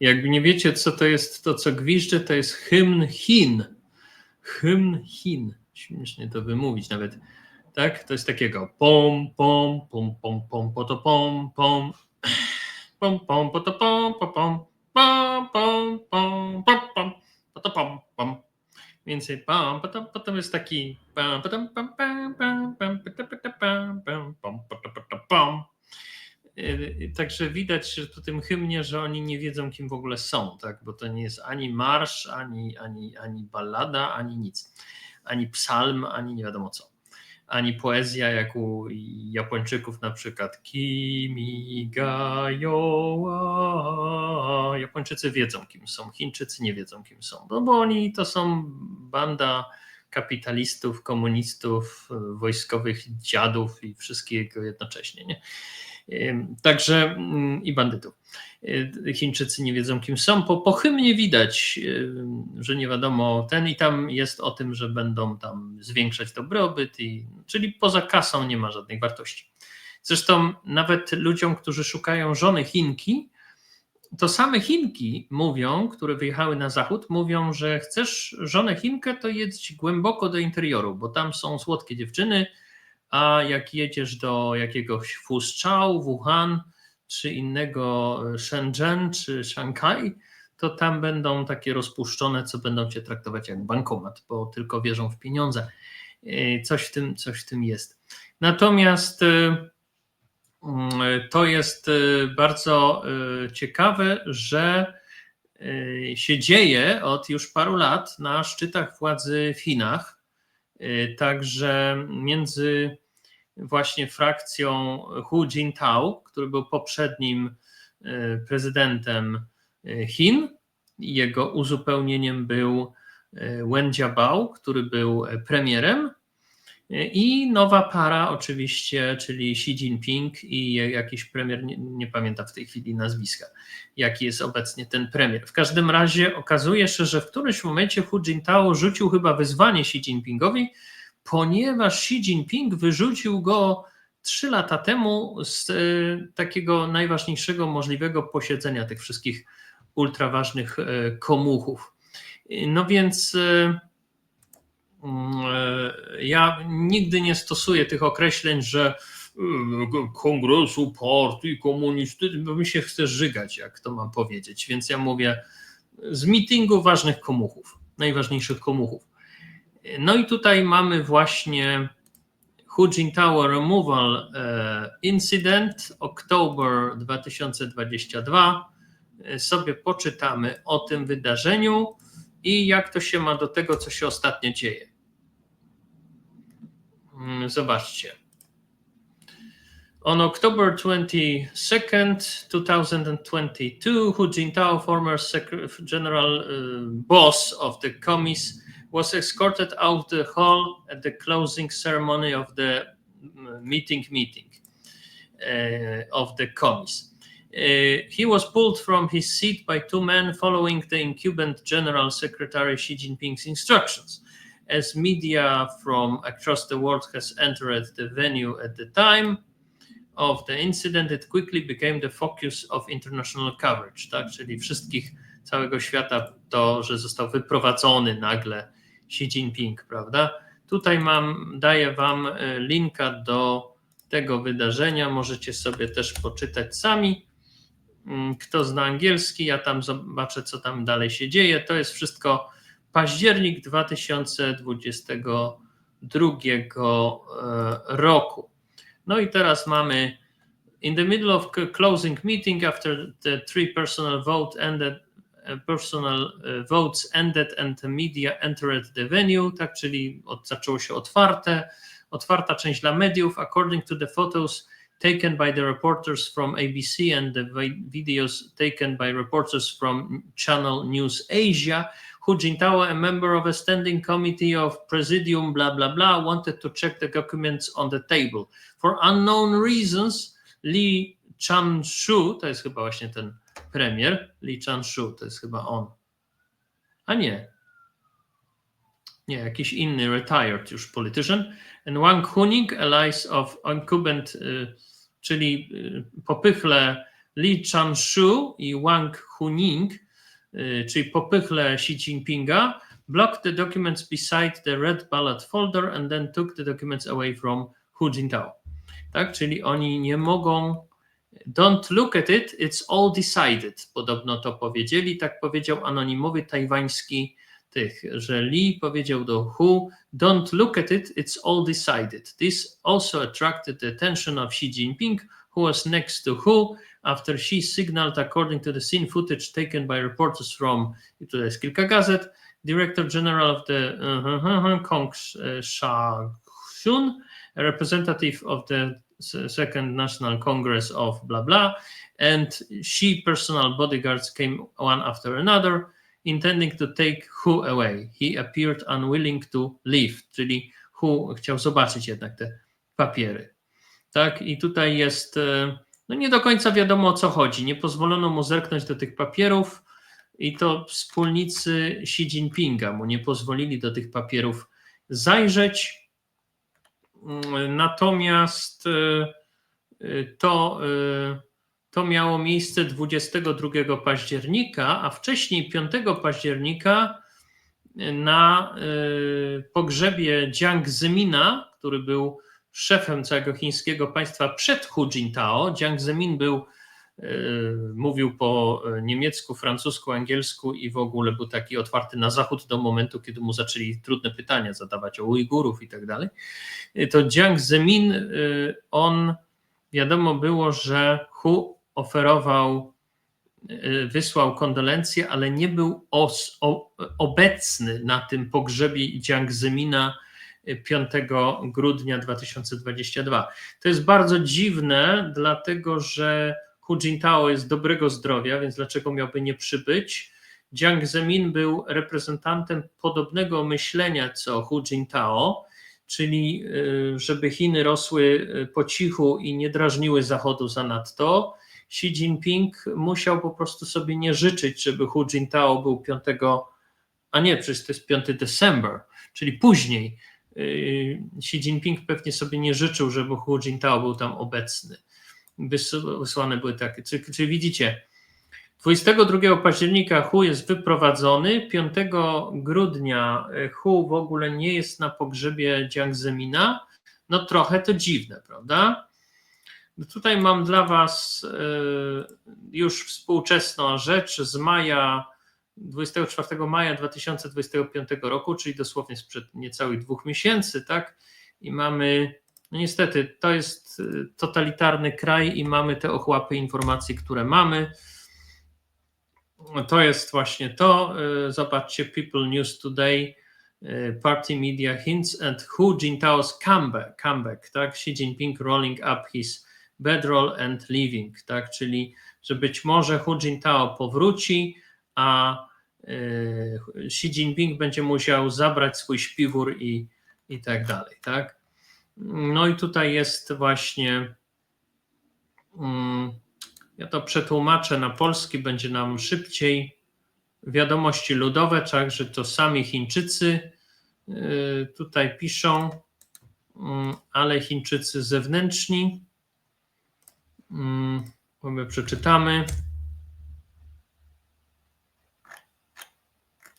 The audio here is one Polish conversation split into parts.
Jakby nie wiecie, co to jest to, co gwizdże, to jest hymn Chin. Hymn Chin. Śmiesznie to wymówić nawet. Tak? To jest takiego pom, pom, pom, pom, pom, poto, pom, pom, pom, pom, poto, pom, pom, pom, pom, pom, pom, pom, pom, poto, pom, pom. Więcej pam, potem, jest taki pam, potem pam, pam, pam, pam, pam, pam, pam. Y, Także widać że po tym hymnie, że oni nie wiedzą, kim w ogóle są, tak? bo to nie jest ani marsz, ani, ani, ani ballada, ani nic. Ani psalm, ani nie wiadomo co. Ani poezja, jak u Japończyków na przykład. Kimi. Japończycy wiedzą, kim są, Chińczycy nie wiedzą, kim są, no bo oni to są banda kapitalistów, komunistów, wojskowych dziadów i wszystkiego jednocześnie. Nie? Także mm, i bandytów. Y, Chińczycy nie wiedzą, kim są. Po, po hymnie widać, że nie wiadomo ten i tam jest o tym, że będą tam zwiększać dobrobyt, i, czyli poza kasą nie ma żadnej wartości. Zresztą nawet ludziom, którzy szukają żony Chinki, to same Chinki mówią, które wyjechały na zachód, mówią, że chcesz żonę Chinkę, to jedź głęboko do interioru, bo tam są słodkie dziewczyny, a jak jedziesz do jakiegoś Fuzhou, Wuhan, czy innego Shenzhen, czy Szanghaj, to tam będą takie rozpuszczone, co będą cię traktować jak bankomat, bo tylko wierzą w pieniądze. Yy, Coś w tym, coś w tym jest. Natomiast yy, mm, to jest bardzo ciekawe, że się dzieje od już paru lat na szczytach władzy w Chinach. Także między właśnie frakcją Hu Jintao, który był poprzednim yy, prezydentem yy, Chin, jego uzupełnieniem był yy, Wen Jiabao, który był premierem, i nowa para oczywiście, czyli Xi Jinping i jakiś premier, nie, nie pamiętam w tej chwili nazwiska, jaki jest obecnie ten premier. W każdym razie okazuje się, że w którymś momencie Hu Jintao rzucił chyba wyzwanie Xi Jinpingowi, ponieważ Xi Jinping wyrzucił go trzy lata temu z e, takiego najważniejszego możliwego posiedzenia tych wszystkich ultraważnych e, komuchów. No więc e, mm, ja nigdy nie stosuję tych określeń, że e, kongresu partii komunistycznej, bo mi się chce żygać, jak to mam powiedzieć. Więc ja mówię z meetingu ważnych komuchów, najważniejszych komuchów. No i tutaj mamy właśnie Hu Jintao Removal e, Incident, oktober 2022. E, Sobie poczytamy o tym wydarzeniu i jak to się ma do tego, co się ostatnio dzieje. Mm, Zobaczcie. On October 22nd, 2022, Hu Jintao, former general uh, boss of the commies, was escorted out the hall at the closing ceremony of the mm, meeting meeting uh, of the commies. Uh, he was pulled from his seat by two men following the incumbent General Secretary Xi Jinping's instructions. As media from across the world has entered the venue at the time of the incident, it quickly became the focus of international coverage. Tak? Czyli wszystkich, całego świata, to, że został wyprowadzony nagle Xi Jinping, prawda? Tutaj mam, daję Wam e, linka do tego wydarzenia. Możecie sobie też poczytać sami. Mm, Kto zna angielski, ja tam zobaczę, co tam dalej się dzieje. To jest wszystko październik 2022 e, roku. No i teraz mamy in the middle of closing meeting after the three personal vote ended personal uh, votes ended and the media entered the venue, tak, czyli od, zaczęło się otwarte, otwarta część dla mediów. According to the photos taken by the reporters from ABC and the vi- videos taken by reporters from Channel News Asia, Hu Jintao, a member of a standing committee of Presidium, blah, blah, blah, wanted to check the documents on the table. For unknown reasons, Li Chanshu, to jest chyba właśnie ten premier, Li Chanshu, to jest chyba on. A nie. Nie, jakiś inny retired już politician. And Wang Huning, allies of incumbent, y, czyli y, popychle Li Chanshu i Wang Huning, y, czyli popychle Xi Jinpinga, blocked the documents beside the red ballot folder and then took the documents away from Hu Jintao. Tak, czyli oni nie mogą Don't look at it, it's all decided. Podobno to powiedzieli, tak powiedział anonimowy tajwański tych, że Li powiedział do Hu, don't look at it, it's all decided. This also attracted the attention of Xi Jinping, who was next to Hu after she signaled, according to the scene footage taken by reporters from, i tutaj jest kilka gazet, Director General of the uh, uh, uh, Kong Sha-Xun, a representative of the Second National Congress of blah blah, and Xi personal bodyguards came one after another, intending to take Hu away. He appeared unwilling to leave, czyli Hu chciał zobaczyć jednak te papiery. Tak, i tutaj jest, e, no nie do końca wiadomo o co chodzi. Nie pozwolono mu zerknąć do tych papierów i to wspólnicy Xi Jinpinga mu nie pozwolili do tych papierów zajrzeć. Natomiast e, e, to, e, to miało miejsce 22 października, a wcześniej 5 października na pogrzebie Jiang Zemina, który był szefem całego chińskiego państwa przed Hu Jintao. Jiang Zemin był, mówił po niemiecku, francusku, angielsku i w ogóle był taki otwarty na zachód do momentu, kiedy mu zaczęli trudne pytania zadawać o Ujgurów i tak dalej. To Jiang Zemin, on wiadomo było, że Hu oferował, y, wysłał kondolencje, ale nie był os, o, obecny na tym pogrzebie Jiang Zemina 5 grudnia 2022. To jest bardzo dziwne, dlatego że Hu Jintao jest dobrego zdrowia, więc dlaczego miałby nie przybyć? Jiang Zemin był reprezentantem podobnego myślenia co Hu Jintao, czyli y, żeby Chiny rosły y, po cichu i nie drażniły Zachodu zanadto. Xi Jinping musiał po prostu sobie nie życzyć, żeby Hu Jintao był 5, a nie, przecież to jest 5 December, czyli później. Y, Xi Jinping pewnie sobie nie życzył, żeby Hu Jintao był tam obecny. Wysłane były takie. Czy, czy widzicie? 22 października Hu jest wyprowadzony, 5 grudnia Hu w ogóle nie jest na pogrzebie Jiang Zemina. No trochę to dziwne, prawda? Tutaj mam dla Was e, już współczesną rzecz z maja, 24 maja 2025 roku, czyli dosłownie sprzed niecałych dwóch miesięcy, tak? I mamy, no niestety, to jest e, totalitarny kraj i mamy te ochłapy informacji, które mamy. To jest właśnie to. E, zobaczcie, People News Today, Party Media hints at Hu Jintao's comeback, comeback tak? Xi Jinping rolling up his bedroll and living, tak? Czyli, że być może Hu Jintao powróci, a Xi Jinping będzie musiał zabrać swój śpiwór i, i tak dalej, tak? No i tutaj jest właśnie, mm, ja to przetłumaczę na polski, będzie nam szybciej. Wiadomości ludowe, także to sami Chińczycy e, tutaj piszą, mm, ale Chińczycy zewnętrzni. My przeczytamy.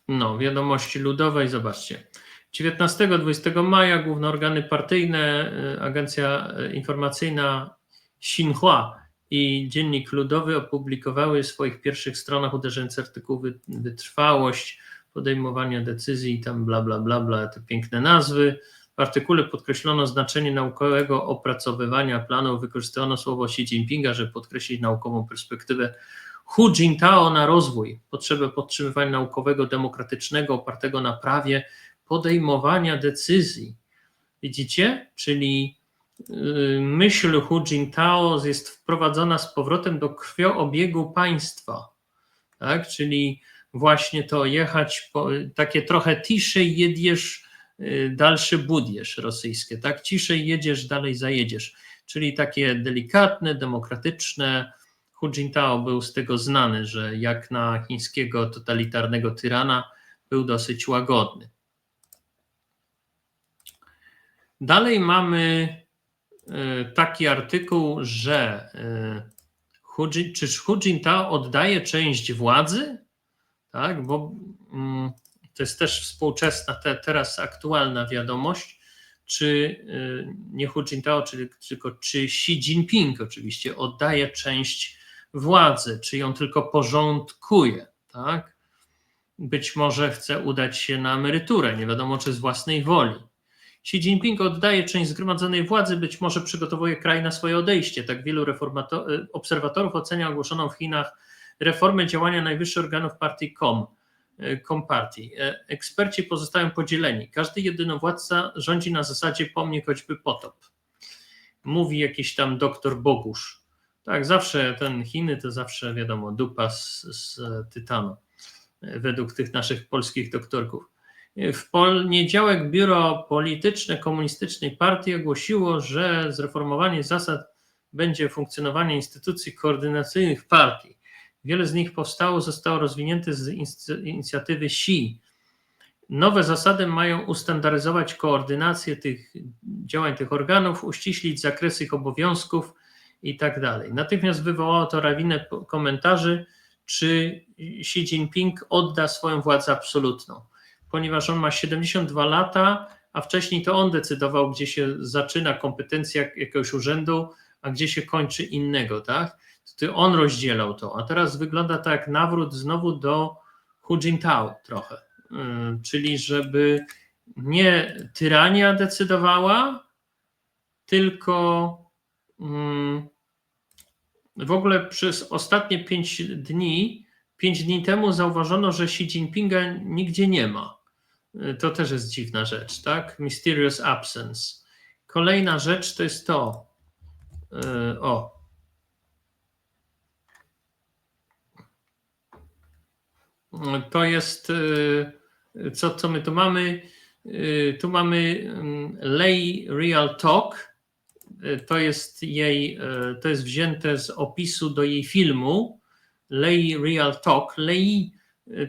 No, wiadomości ludowej, zobaczcie. 19-20 maja główne organy partyjne, y, Agencja y, Informacyjna Xinhua i Dziennik Ludowy opublikowały w swoich pierwszych stronach uderzające artykuły wytrwałość podejmowania decyzji tam bla bla bla bla, te piękne nazwy. W artykule podkreślono znaczenie naukowego opracowywania planów, wykorzystano słowo Xi Jinpinga, żeby podkreślić naukową perspektywę Hu Jintao na rozwój, potrzebę podtrzymywania naukowego, demokratycznego, opartego na prawie podejmowania decyzji. Widzicie? Czyli yy, myśl Hu Jintao jest wprowadzona z powrotem do krwioobiegu państwa. Tak? Czyli właśnie to jechać, po, takie trochę ciszej jedziesz Y, dalszy budjesz rosyjskie, tak? Ciszej jedziesz, dalej zajedziesz. Czyli takie delikatne, demokratyczne. Hu Jintao był z tego znany, że jak na chińskiego totalitarnego tyrana był dosyć łagodny. Dalej mamy y, taki artykuł, że y, Hu Jin, czy Hu Jintao oddaje część władzy? Tak, bo mm, to jest też współczesna, te, teraz aktualna wiadomość, czy y, nie Hu Jintao, czy, tylko czy Xi Jinping oczywiście oddaje część władzy, czy ją tylko porządkuje, tak? Być może chce udać się na emeryturę, nie wiadomo czy z własnej woli. Xi Jinping oddaje część zgromadzonej władzy, być może przygotowuje kraj na swoje odejście. Tak wielu obserwatorów ocenia ogłoszoną w Chinach reformę działania najwyższych organów partii KOM, Kompartii. Eksperci pozostają podzieleni. Każdy jedynowładca rządzi na zasadzie pomnie choćby potop. Mówi jakiś tam doktor Bogusz. Tak, zawsze ten Chiny to zawsze wiadomo dupa z, z tytanu, według tych naszych polskich doktorków. W poniedziałek biuro polityczne Komunistycznej Partii ogłosiło, że zreformowanie zasad będzie funkcjonowanie instytucji koordynacyjnych partii. Wiele z nich powstało, zostało rozwinięte z inicjatywy Xi. Nowe zasady mają ustandaryzować koordynację tych działań tych organów, uściślić zakres ich obowiązków i tak. Natychmiast wywołało to rawinę komentarzy, czy Xi Jinping odda swoją władzę absolutną ponieważ on ma 72 lata, a wcześniej to on decydował, gdzie się zaczyna kompetencja jakiegoś urzędu, a gdzie się kończy innego, tak? To on rozdzielał to, a teraz wygląda tak jak nawrót znowu do Hu Jintao trochę, yy, czyli żeby nie tyrania decydowała, tylko yy, w ogóle przez ostatnie pięć dni, pięć dni temu zauważono, że Xi Jinpinga nigdzie nie ma. To też jest dziwna rzecz, tak? Mysterious absence. Kolejna rzecz to jest to. Yy, o. To jest, yy, co, co my tu mamy? Yy, tu mamy Lei Real Talk. To jest jej, to jest wzięte z opisu do jej filmu. Lei Real Talk. Lei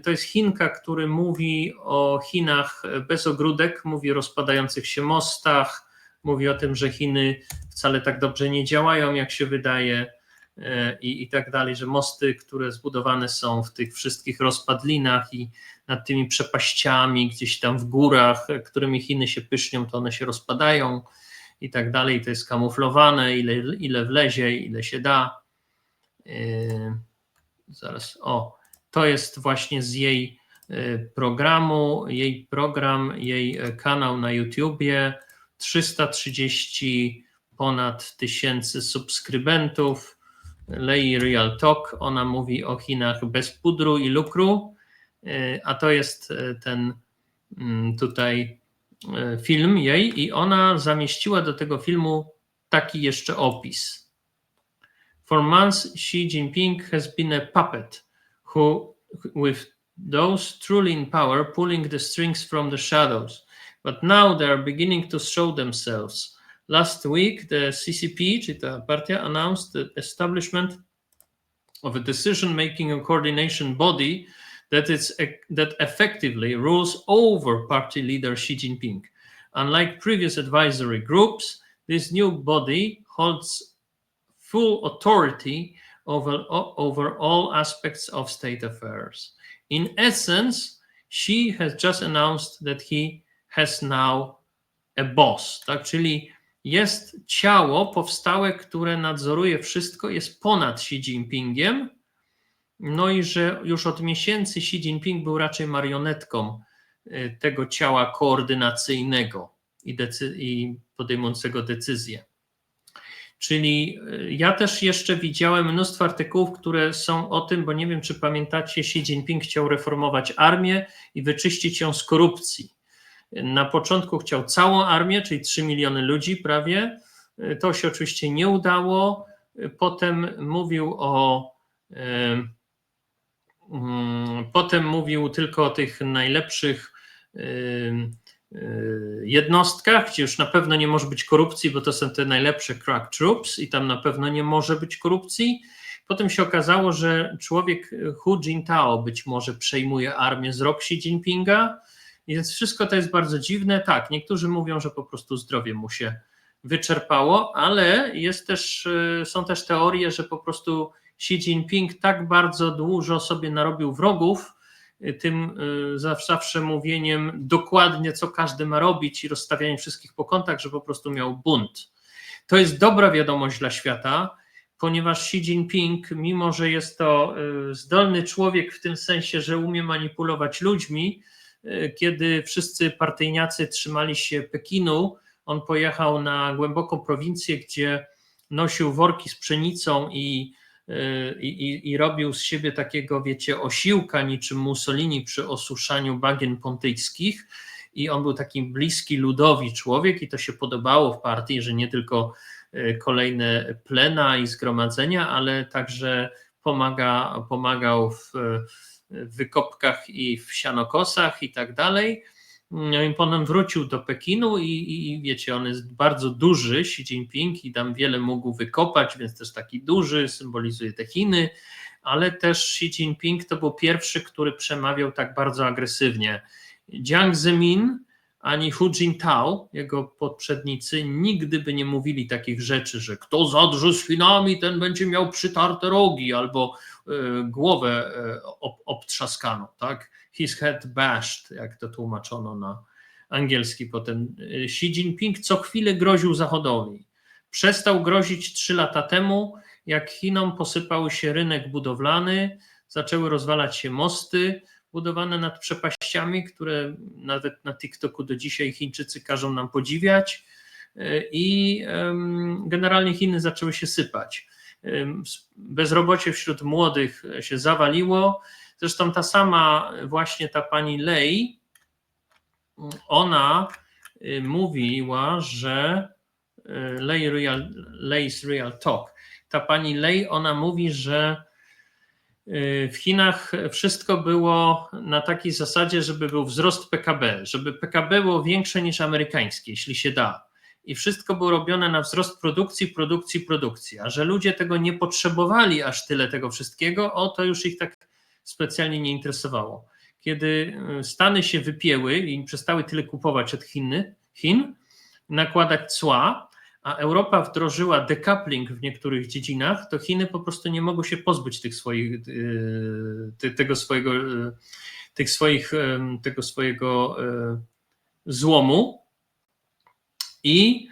to jest Chinka, który mówi o Chinach bez ogródek, mówi o rozpadających się mostach, mówi o tym, że Chiny wcale tak dobrze nie działają, jak się wydaje, e, i, i tak dalej, że mosty, które zbudowane są w tych wszystkich rozpadlinach i nad tymi przepaściami gdzieś tam w górach, którymi Chiny się pysznią, to one się rozpadają i tak dalej. To jest kamuflowane, ile, ile wlezie, ile się da. Yy, zaraz, o. To jest właśnie z jej e, programu, jej program, jej e, kanał na YouTubie. 330 ponad tysięcy subskrybentów. Lei Real Talk, ona mówi o Chinach bez pudru i lukru, e, a to jest ten mm, tutaj film jej i ona zamieściła do tego filmu taki jeszcze opis. For months Xi Jinping has been a puppet who, with those truly in power, pulling the strings from the shadows. But now they are beginning to show themselves. Last week, the CCP, czyli partia, announced the establishment of a decision-making and coordination body that that effectively rules over party leader Xi Jinping. Unlike previous advisory groups, this new body holds full authority over, over all aspects of state affairs. In essence, she has just announced that he has now a boss, tak? Czyli jest ciało powstałe, które nadzoruje wszystko, jest ponad Xi Jinpingiem. No i że już od miesięcy Xi Jinping był raczej marionetką y, tego ciała koordynacyjnego i, decy- i podejmującego decyzje. Czyli y, ja też jeszcze widziałem mnóstwo artykułów, które są o tym, bo nie wiem, czy pamiętacie, Xi Jinping chciał reformować armię i wyczyścić ją z korupcji. Na początku chciał całą armię, czyli 3 miliony ludzi prawie. Y, to się oczywiście nie udało. Y, potem mówił o. Mm, potem mówił tylko o tych najlepszych jednostkach, gdzie już na pewno nie może być korupcji, bo to są te najlepsze crack troops i tam na pewno nie może być korupcji. Potem się okazało, że człowiek Hu Jintao być może przejmuje armię z rok Xi Jinpinga, więc wszystko to jest bardzo dziwne. Tak, niektórzy mówią, że po prostu zdrowie mu się wyczerpało, ale jest też, y, są też teorie, że po prostu Xi Jinping tak bardzo dużo sobie narobił wrogów, tym zawsze mówieniem dokładnie, co każdy ma robić i rozstawianiem wszystkich po kątach, że po prostu miał bunt. To jest dobra wiadomość dla świata, ponieważ Xi Jinping, mimo że jest to zdolny człowiek w tym sensie, że umie manipulować ludźmi, kiedy wszyscy partyjniacy trzymali się Pekinu, on pojechał na głęboką prowincję, gdzie nosił worki z pszenicą i, i, i robił z siebie takiego, wiecie, osiłka, niczym Mussolini przy osuszaniu bagien pontyjskich. I on był taki bliski ludowi człowiek, i to się podobało w partii, że nie tylko kolejne plena i zgromadzenia, ale także pomaga, pomagał w wykopkach i w sianokosach i tak dalej. I potem wrócił do Pekinu i, i, wiecie, on jest bardzo duży, Xi Jinping, i tam wiele mógł wykopać, więc też taki duży, symbolizuje te Chiny, ale też Xi Jinping to był pierwszy, który przemawiał tak bardzo agresywnie. Jiang Zemin ani Hu Jintao, jego poprzednicy, nigdy by nie mówili takich rzeczy, że kto zadrze z Chinami, ten będzie miał przytarte rogi albo głowę y, ob, tak? His head bashed, jak to tłumaczono na angielski potem. Xi Jinping co chwilę groził Zachodowi. Przestał grozić trzy lata temu, jak Chinom posypał się rynek budowlany, zaczęły rozwalać się mosty, budowane nad przepaściami, które nawet na TikToku do dzisiaj Chińczycy każą nam podziwiać. I generalnie Chiny zaczęły się sypać. Bezrobocie wśród młodych się zawaliło. Zresztą ta sama, właśnie ta pani Lei, ona mówiła, że Lei Real, Lei's Real Talk. Ta pani Lei, ona mówi, że w Chinach wszystko było na takiej zasadzie, żeby był wzrost PKB, żeby PKB było większe niż amerykańskie, jeśli się da. I wszystko było robione na wzrost produkcji, produkcji, produkcji. A że ludzie tego nie potrzebowali aż tyle tego wszystkiego, o to już ich tak specjalnie nie interesowało. Kiedy Stany się wypięły i przestały tyle kupować od Chiny, Chin, nakładać cła, a Europa wdrożyła decoupling w niektórych dziedzinach, to Chiny po prostu nie mogły się pozbyć tych swoich, tego swojego, tych swoich, tego swojego złomu i,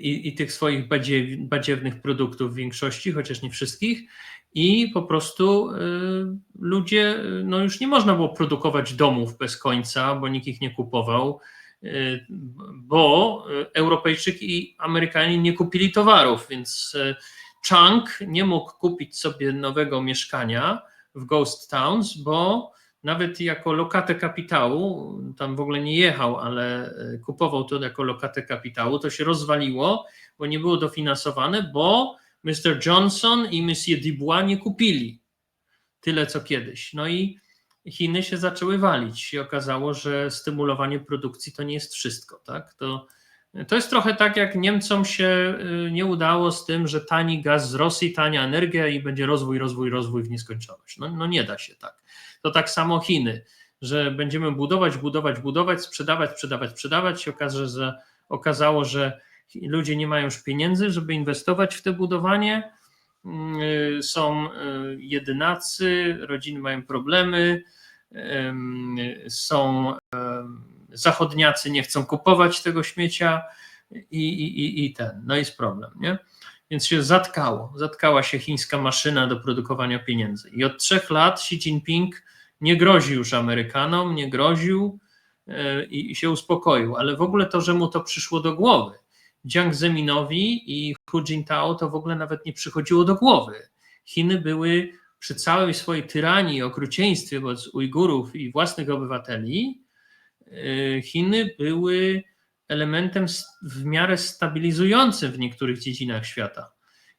i, i tych swoich badziew, badziewnych produktów w większości, chociaż nie wszystkich. I po prostu ludzie, no już nie można było produkować domów bez końca, bo nikt ich nie kupował bo Europejczyki i Amerykanie nie kupili towarów, więc Chang nie mógł kupić sobie nowego mieszkania w Ghost Towns, bo nawet jako lokatę kapitału, tam w ogóle nie jechał, ale kupował to jako lokatę kapitału, to się rozwaliło, bo nie było dofinansowane, bo Mr. Johnson i Monsieur Dubois nie kupili tyle co kiedyś. No i Chiny się zaczęły walić i okazało, że stymulowanie produkcji to nie jest wszystko. Tak? To, to jest trochę tak, jak Niemcom się y, nie udało z tym, że tani gaz z Rosji, tania energia i będzie rozwój, rozwój, rozwój w nieskończoność. No, no nie da się tak. To tak samo Chiny, że będziemy budować, budować, budować, sprzedawać, sprzedawać, sprzedawać. Się okaże, że okazało, że ludzie nie mają już pieniędzy, żeby inwestować w te budowanie. Y, są y, jedynacy, rodziny mają problemy, są zachodniacy, nie chcą kupować tego śmiecia i, i, i ten, no jest problem, nie? Więc się zatkało, zatkała się chińska maszyna do produkowania pieniędzy. I od trzech lat Xi Jinping nie grozi już Amerykanom, nie groził e, i się uspokoił, ale w ogóle to, że mu to przyszło do głowy, Jiang Zeminowi i Hu Jintao to w ogóle nawet nie przychodziło do głowy. Chiny były przy całej swojej tyranii okrucieństwie wobec Ujgurów i własnych obywateli, y, Chiny były elementem w miarę stabilizującym w niektórych dziedzinach świata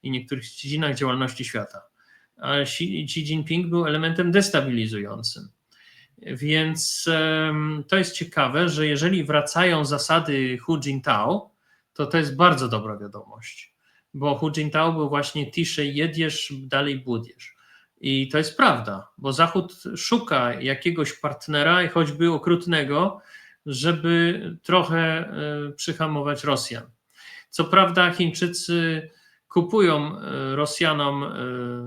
i niektórych dziedzinach działalności świata. A Xi, Jinping był elementem destabilizującym. Więc to jest ciekawe, że jeżeli wracają zasady Hu Jintao, to to jest bardzo dobra wiadomość, bo Hu Jintao był właśnie ciszej jedziesz, dalej budziesz. I to jest prawda, bo Zachód szuka jakiegoś partnera, choćby okrutnego, żeby trochę e, przyhamować Rosjan. Co prawda, Chińczycy kupują e, Rosjanom, e,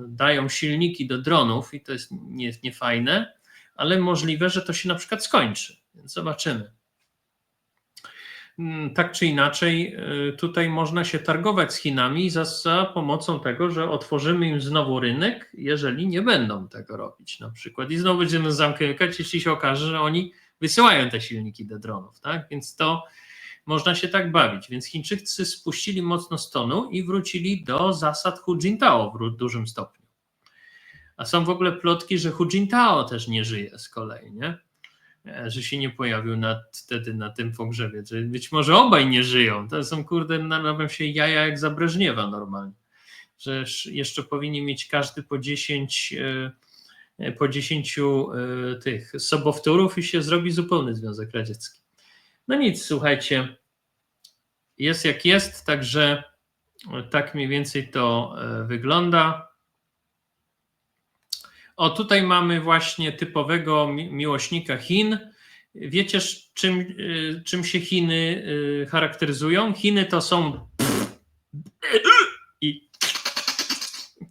dają silniki do dronów i to jest nie- niefajne, ale możliwe, że to się na przykład skończy. Więc zobaczymy. Mm, Tak czy inaczej, y, tutaj można się targować z Chinami za, za pomocą tego, że otworzymy im znowu rynek, jeżeli nie będą tego robić na przykład. I znowu będziemy zamykać, jeśli się okaże, że oni wysyłają te silniki do dronów. Tak? Więc to można się tak bawić. Więc Chińczycy spuścili mocno z tonu i wrócili do zasad Hu Jintao w dużym stopniu. A są w ogóle plotki, że Hu Jintao też nie żyje z kolei, nie? E, że się nie pojawił na, wtedy na tym pogrzebie, że być może obaj nie żyją. To są kurde, robią się jaja jak za Breżniewa normalnie. Że sz- jeszcze powinni mieć każdy po 10 e, po 10 e, tych sobowtórów i się zrobi zupełny Związek Radziecki. No nic, słuchajcie, jest jak jest, także tak mniej więcej to e, wygląda. O, tutaj mamy właśnie typowego mi- miłośnika Chin. Wiecie, czym, y, czym się Chiny charakteryzują? Chiny to są i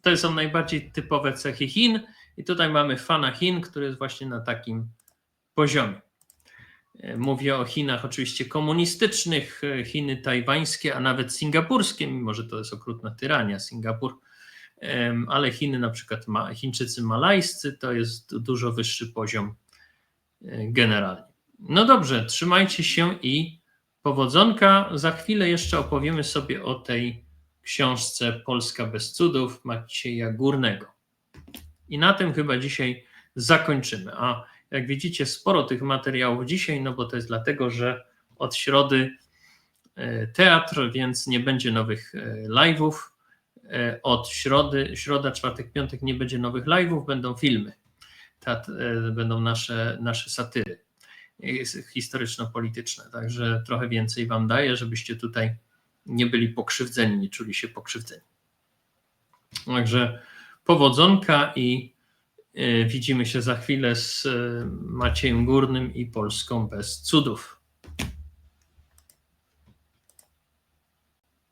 to są najbardziej typowe cechy Chin. I tutaj mamy fana Chin, który jest właśnie na takim poziomie. E, Mówię o Chinach oczywiście komunistycznych, e, Chiny tajwańskie, a nawet singapurskie, mimo że to jest okrutna tyrania, Singapur ale Chiny, na przykład Chińczycy malajscy, to jest dużo wyższy poziom e, generalnie. No dobrze, trzymajcie się i powodzonka. Za chwilę jeszcze opowiemy sobie o tej książce Polska bez cudów Macieja Górnego. I na tym chyba dzisiaj zakończymy. A jak widzicie, sporo tych materiałów dzisiaj, no bo to jest dlatego, że od środy e, teatr, więc nie będzie nowych e, live'ów e, od środy, środa, czwartek, piątek nie będzie nowych live'ów, będą filmy. Tat, e, będą nasze, nasze satyry historyczno-polityczne. Także trochę więcej Wam daję, żebyście tutaj nie byli pokrzywdzeni, nie czuli się pokrzywdzeni. Także powodzonka i widzimy się za chwilę z e, Maciejem Górnym i Polską bez cudów.